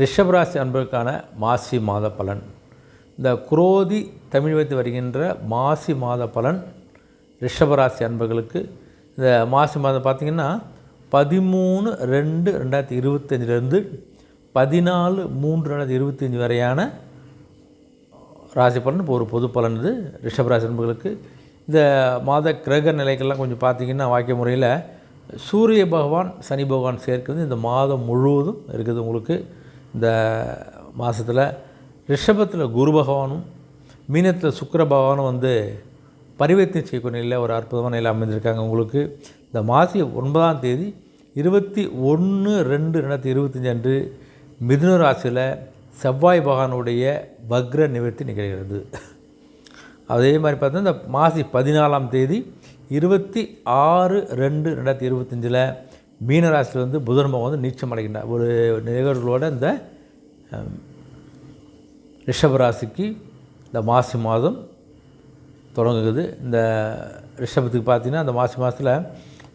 ரிஷபராசி அன்பர்களுக்கான மாசி மாத பலன். இந்த குரோதி தமிழ் வைத்து வருகின்ற மாசி மாத பலன் ரிஷபராசி அன்பர்களுக்கு இந்த மாசி மாதம் பார்த்திங்கன்னா பதிமூணு ரெண்டு ரெண்டாயிரத்தி இருபத்தஞ்சிலேருந்து பதினாலு மூன்று ரெண்டாயிரத்தி இருபத்தஞ்சி வரையான ராசி பலன் இப்போ ஒரு பொது பலன் இது ரிஷபராசி அன்பர்களுக்கு இந்த மாத கிரக நிலைகள்லாம் கொஞ்சம் பார்த்தீங்கன்னா வாக்கிய முறையில் சூரிய பகவான் சனி பகவான் சேர்க்கிறது இந்த மாதம் முழுவதும் இருக்குது உங்களுக்கு. இந்த மாதத்தில் ரிஷபத்தில் குரு பகவானும் மீனத்தில் சுக்கர பகவானும் வந்து பரிவர்த்தனை செய்யக்கூடிய நிலையில் ஒரு அற்புதமான நிலை அமைந்திருக்காங்க உங்களுக்கு. இந்த மாசி ஒன்பதாம் தேதி இருபத்தி ஒன்று ரெண்டு ரெண்டாயிரத்தி இருபத்தஞ்சி அன்று மிதுன ராசியில் செவ்வாய் பகவானுடைய வக்ர நிவர்த்தி நிகழ்கிறது. அதே மாதிரி பார்த்தா இந்த மாசி பதினாலாம் தேதி இருபத்தி ஆறு ரெண்டு ரெண்டாயிரத்தி இருபத்தஞ்சில் மீனராசியில் வந்து புதன் பகவான் வந்து நீச்சம் அடைகின்றார். ஒரு நிகழ்வுகளோட இந்த ரிஷபராசிக்கு இந்த மாசி மாதம் தொடங்குது. இந்த ரிஷபத்துக்கு பார்த்தீங்கன்னா அந்த மாசி மாதத்தில்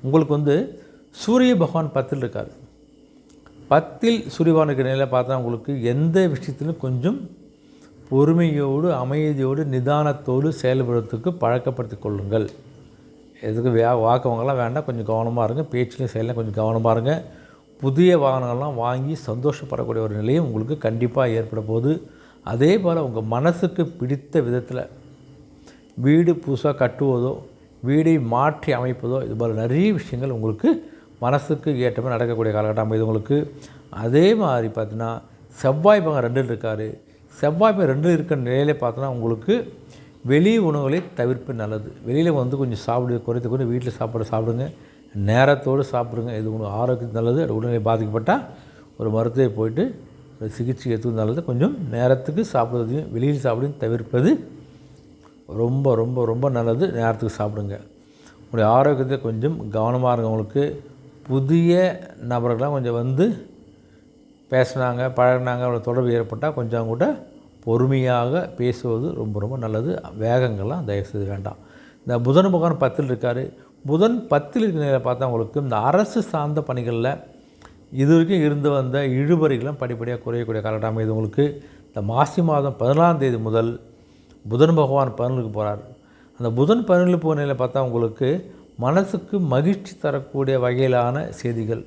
உங்களுக்கு வந்து சூரிய பகவான் பத்தில் இருக்கார். பத்தில் சூரியபகவானுக்கு நிலையில் பார்த்தா உங்களுக்கு எந்த விஷயத்திலும் கொஞ்சம் பொறுமையோடு அமைதியோடு நிதானத்தோடு செயல்படுறதுக்கு பழக்கப்படுத்திக் கொள்ளுங்கள். எதுக்கு வே வாக்கவங்கெல்லாம் வேண்டாம். கொஞ்சம் கவனமாக இருங்க. பேச்சிலையும் செயலில் கொஞ்சம் கவனமாக இருங்க. புதிய வாகனங்கள்லாம் வாங்கி சந்தோஷப்படக்கூடிய ஒரு நிலையும் உங்களுக்கு கண்டிப்பாக ஏற்பட போகுது. அதே போல் உங்கள் மனசுக்கு பிடித்த விதத்தில் வீடு புதுசாக கட்டுவதோ வீடை மாற்றி அமைப்பதோ இது போல் நிறைய விஷயங்கள் உங்களுக்கு மனசுக்கு ஏற்ற மாதிரி நடக்கக்கூடிய காலகட்டம் அமைது உங்களுக்கு. அதே மாதிரி பார்த்தீங்கன்னா செவ்வாய் பங்கம் ரெண்டில் இருக்கார். செவ்வாய் பங்கம் ரெண்டில் இருக்கிற நிலையிலே பார்த்தோன்னா உங்களுக்கு வெளி உணவுகளை தவிர்ப்பு நல்லது. வெளியில் வந்து கொஞ்சம் சாப்பிடு குறைத்து கொண்டு வீட்டில் சாப்பாடு சாப்பிடுங்க. நேரத்தோடு சாப்பிடுங்க. இது உங்களுக்கு ஆரோக்கியம் நல்லது. அது உடல்நிலை பாதிக்கப்பட்டால் ஒரு மருத்துவரை போயிட்டு ஒரு சிகிச்சை எடுத்துக்கிறது நல்லது. கொஞ்சம் நேரத்துக்கு சாப்பிடுவதையும் வெளியில் சாப்பிடையும் தவிர்ப்பது ரொம்ப ரொம்ப ரொம்ப நல்லது. நேரத்துக்கு சாப்பிடுங்க. உங்களுடைய ஆரோக்கியத்தை கொஞ்சம் கவனமாக இருக்கவங்களுக்கு புதிய நபர்கள்லாம் கொஞ்சம் வந்து பேசுனாங்க பழகுனாங்க அவங்கள தொடர்பு ஏற்பட்டால் கொஞ்சம் கூட பொறுமையாக பேசுவது ரொம்ப ரொம்ப நல்லது. வேகங்கள்லாம் தயவுசெய்து வேண்டாம். இந்த புதன் பகவான் பத்தில் இருக்கார். புதன் பத்தில் இருக்கிற நிலையில் பார்த்தா உங்களுக்கு இந்த அரசு சார்ந்த பணிகளில் இது வரைக்கும் இருந்து வந்த இழுபறிகளும் படிப்படியாக குறையக்கூடிய காலகட்டம் இது உங்களுக்கு. இந்த மாசி மாதம் பதினாலாம் தேதி முதல் புதன் பகவான் பதினொன்றுக்கு போகிறார் அந்த புதன் பதினொன்று போகிற நிலையில் பார்த்தா உங்களுக்கு மனசுக்கு மகிழ்ச்சி தரக்கூடிய வகையிலான செய்திகள்.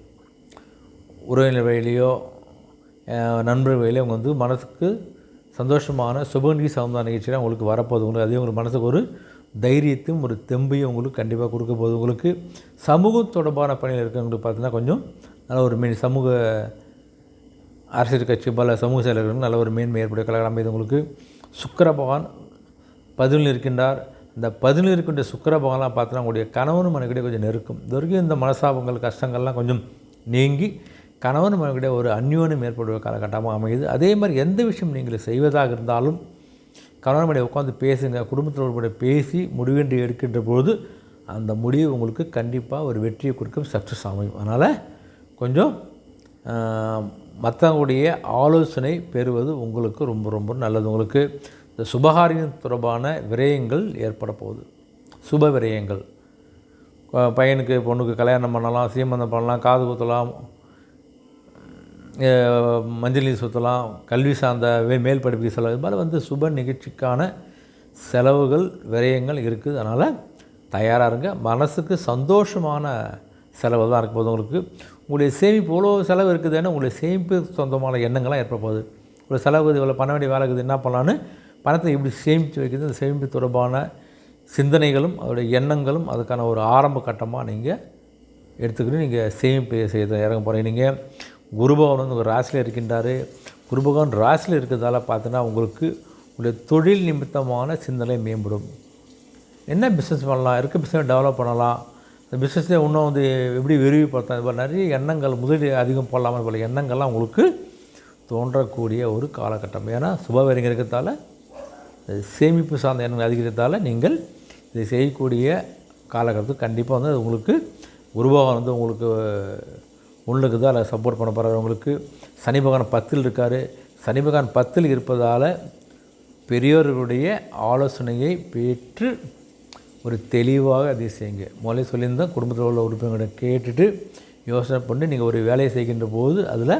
உறவினர் வழியிலையோ நண்பர் வழியிலையோ அவங்க வந்து மனசுக்கு சந்தோஷமான சுபநிதி சமுதாய நிகழ்ச்சியில் உங்களுக்கு வரப்போகுது உங்களுக்கு. அதே உங்கள் மனசுக்கு ஒரு தைரியத்தையும் ஒரு தெம்பையும் உங்களுக்கு கண்டிப்பாக கொடுக்க போகுது உங்களுக்கு. சமூகம் தொடர்பான பணியில் இருக்கிறவங்களுக்கு பார்த்தீங்கன்னா கொஞ்சம் நல்ல ஒரு மீன் சமூக அரசியல் கட்சி பல சமூக செயலர்களும் நல்ல ஒரு மேன்மை ஏற்படைய கலகலாம் இது உங்களுக்கு. சுக்கர பகவான் பதினில் இருக்கின்றார். இந்த பதினில் இருக்கின்ற சுக்கர பகவான்லாம் பார்த்தோன்னா உங்களுடைய கணவனும் மனைவிடைய கொஞ்சம் நெருக்கும். இது வரைக்கும் இந்த மனசாபங்கள் கஷ்டங்கள்லாம் கொஞ்சம் நீங்கி கணவன் மனைவிடைய ஒரு அந்யோன்யம் ஏற்படுற காலகட்டமாக அமையுது. அதே மாதிரி எந்த விஷயம் நீங்கள் செய்வதாக இருந்தாலும் கணவன் மனைவி உட்காந்து பேசுங்க குடும்பத்தில் ஒரு பேசி முடிவென்று எடுக்கின்ற பொழுது அந்த முடிவு உங்களுக்கு கண்டிப்பாக ஒரு வெற்றியை கொடுக்கும் சக்ஸஸ் அமையும். அதனால் கொஞ்சம் மற்றவங்களுடைய ஆலோசனை பெறுவது உங்களுக்கு ரொம்ப ரொம்ப நல்லது. உங்களுக்கு இந்த சுபகாரியம் தொடர்பான விரயங்கள் ஏற்பட போகுது. சுப விரயங்கள். பையனுக்கு பொண்ணுக்கு கல்யாணம் பண்ணலாம் சீமந்தம் பண்ணலாம் காது குத்தலாம் மஞ்சள் நீர் சுற்றலாம் கல்வி சார்ந்த வே- மேல் படிப்புக்கு செலவு. இது மாதிரி வந்து சுப நிகழ்ச்சிக்கான செலவுகள் விரயங்கள் இருக்குது. அதனால் தயாராக இருங்க. மனசுக்கு சந்தோஷமான செலவு தான் இருக்க போது உங்களுக்கு. உங்களுடைய சேமிப்பு எவ்வளோ செலவு இருக்குதுன்னு உங்களுடைய சேமிப்பு சொந்தமான எண்ணங்கள்லாம் ஏற்பட போகுது. ஒரு செலவு இவ்வளோ பண்ண வேண்டிய வேலை இருக்குது. என்ன பண்ணலான்னு பணத்தை எப்படி சேமித்து வைக்கிறது? அந்த சேமிப்பு தொடர்பான சிந்தனைகளும் அதோடைய எண்ணங்களும் அதுக்கான ஒரு ஆரம்ப கட்டமாக நீங்கள் எடுத்துக்கிட்டு நீங்கள் சேமிப்பு செய்ய இறங்க போகிறீங்க நீங்கள் குருபவன் வந்து உங்கள் ராசியில் இருக்கின்றார். குருபகவான் ராசியில் இருக்கிறதால பார்த்தீங்கன்னா உங்களுக்கு உங்களுடைய தொழில் நிமித்தமான சிந்தனை மேம்படும். என்ன பிஸ்னஸ் பண்ணலாம்? இருக்க பிஸ்னஸ் டெவலப் பண்ணலாம்? இந்த பிஸ்னஸை இன்னும் வந்து எப்படி விரிவுபடுத்தலாம்? இது நிறைய எண்ணங்கள் முதலீடு அதிகம் போடலாமல் போல எண்ணங்கள்லாம் உங்களுக்கு தோன்றக்கூடிய ஒரு காலகட்டம். ஏன்னா சுபவரிங்க இருக்கிறதால சேமிப்பு சார்ந்த எண்ணங்கள் அதிகரித்தால் நீங்கள் இதை செய்யக்கூடிய காலகட்டத்துக்கு கண்டிப்பாக வந்து உங்களுக்கு உருவாக வந்து உங்களுக்கு ஒன்றுக்கு தான் அதில் சப்போர்ட் பண்ண போகிறார் உங்களுக்கு சனி பகவான் பத்தில் இருக்கார். சனி பகவான் பத்தில் இருப்பதால் பெரியோர்களுடைய ஆலோசனையை பெற்று ஒரு தெளிவாக அதை செய்யுங்க. முதலே சொல்லியிருந்தால் குடும்பத்தில் உள்ள உறுப்பினர்களை கேட்டுட்டு யோசனை பண்ணி நீங்கள் ஒரு வேலையை செய்கின்ற போது அதில்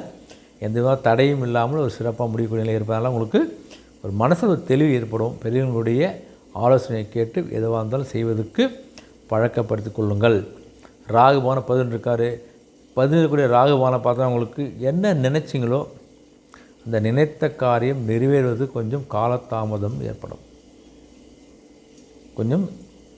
எந்த வித தடையும் இல்லாமல் ஒரு சிறப்பாக முடியக்கூடிய நிலை இருப்பதனால உங்களுக்கு ஒரு மனசில் ஒரு தெளிவு ஏற்படும். பெரியவங்களுடைய ஆலோசனையை கேட்டு எதுவாக இருந்தாலும் செய்வதற்கு பழக்கப்படுத்திக் கொள்ளுங்கள். ராகுபான பதினொன்று இருக்கார். பதினெட்டுக்கூடிய ராகுபானை பார்த்தா உங்களுக்கு என்ன நினைச்சிங்களோ அந்த நினைத்த காரியம் நிறைவேறுவது கொஞ்சம் காலதாமதம் ஏற்படும். கொஞ்சம்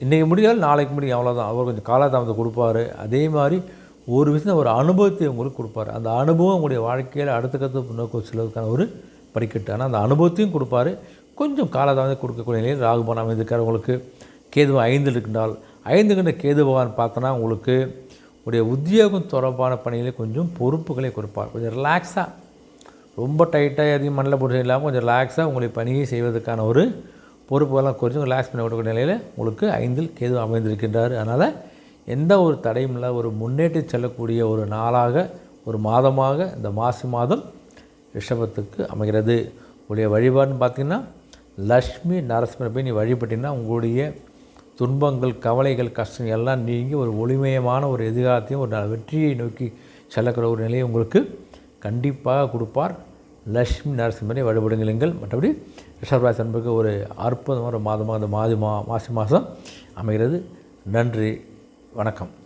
இன்றைக்கி முடியாது நாளைக்கு முடியும் அவ்வளோதான் அவர் கொஞ்சம் காலதாமதம் கொடுப்பாரு. அதே மாதிரி ஒரு விஷயம் ஒரு அனுபவத்தை உங்களுக்கு கொடுப்பாரு. அந்த அனுபவம் உங்களுடைய வாழ்க்கையில் அடுத்த கற்று நோக்கி செல்வதற்கான ஒரு படிக்கட்டு. ஆனால் அந்த அனுபவத்தையும் கொடுப்பாரு. கொஞ்சம் காலதாமதம் கொடுக்கக்கூடிய நிலையில் ராகுபான் அமைந்திருக்கார். உங்களுக்கு கேதுவன் ஐந்தில் இருக்கின்றால். ஐந்து கண்ட கேது பகவான் பார்த்தோன்னா உங்களுக்கு உடைய உத்தியோகம் தொடர்பான பணிகளை கொஞ்சம் பொறுப்புகளை கொடுப்பார். கொஞ்சம் ரிலாக்ஸாக ரொம்ப டைட்டாக எதையும் மண்ணில் போட்டு இல்லாமல் கொஞ்சம் ரிலாக்ஸாக உங்களை பணியை செய்வதற்கான ஒரு பொறுப்புகள்லாம் கொஞ்சம் ரிலாக்ஸ் பண்ணி கொடுக்கிற நிலையில் உங்களுக்கு ஐந்தில் கேது அமைந்திருக்கின்றார். அதனால் எந்த ஒரு தடையும் இல்லை ஒரு முன்னேற்றி செல்லக்கூடிய ஒரு நாளாக ஒரு மாதமாக இந்த மாசி மாதம் ரிஷபத்துக்கு அமைகிறது. உங்களுடைய வழிபாடுன்னு பார்த்திங்கன்னா லக்ஷ்மி நரசிம்மரை போய் நீ வழிபட்டிங்கன்னா உங்களுடைய துன்பங்கள் கவலைகள் கஷ்டம் எல்லாம் நீங்கி ஒரு ஒளிமயமான ஒரு எதிர்காலத்தையும் ஒரு வெற்றியை நோக்கி செல்லக்கிற ஒரு நிலையை உங்களுக்கு கண்டிப்பாக கொடுப்பார். லக்ஷ்மி நரசிம்மனை வழிபடுங்களுங்கள் மற்றபடி ரிஷபராசி அன்புக்கு ஒரு அற்புதமான ஒரு மாதமாக அந்த மாதி மா மாசி மாதம் அமைகிறது. நன்றி. வணக்கம்.